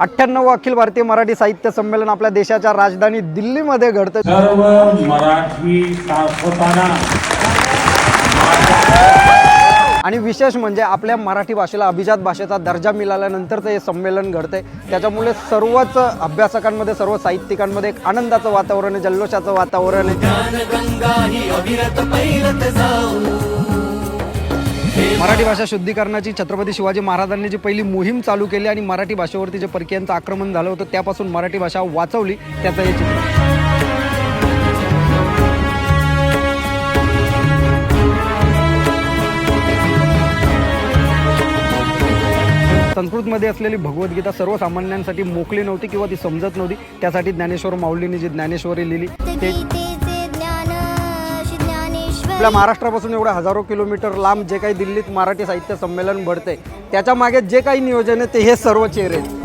अठ्ठ्याण्णव अखिल भारतीय मराठी साहित्य संमेलन आपल्या देशाच्या राजधानी दिल्लीमध्ये घडतं. सर्व मराठी आणि विशेष म्हणजे आपल्या मराठी भाषेला अभिजात भाषेचा दर्जा मिळाल्यानंतरचं हे संमेलन घडतंय. त्याच्यामुळे सर्वच अभ्यासकांमध्ये सर्व साहित्यिकांमध्ये एक आनंदाचं वातावरण आहे जल्लोषाचं वातावरण आहे. मराठी भाषा शुद्धीकरणाची छत्रपती शिवाजी महाराजांनी जी पहिली मोहीम चालू केली आणि मराठी भाषेवरती जे परकीयांचं आक्रमण झालं होतं त्यापासून मराठी भाषा वाचवली त्याचं हे चित्र. संस्कृतमध्ये असलेली भगवद्गीता सर्वसामान्यांसाठी मोकळी नव्हती किंवा ती समजत नव्हती. त्यासाठी ज्ञानेश्वर माऊलींनी जी ज्ञानेश्वरी लिहिली ते आपल्या महाराष्ट्रापासून एवढ्या हजारो किलोमीटर लांब जे काही दिल्लीत मराठी साहित्य संमेलन भरते त्याच्यामागे जे काही नियोजन आहे ते हे सर्व चेहरे आहेत.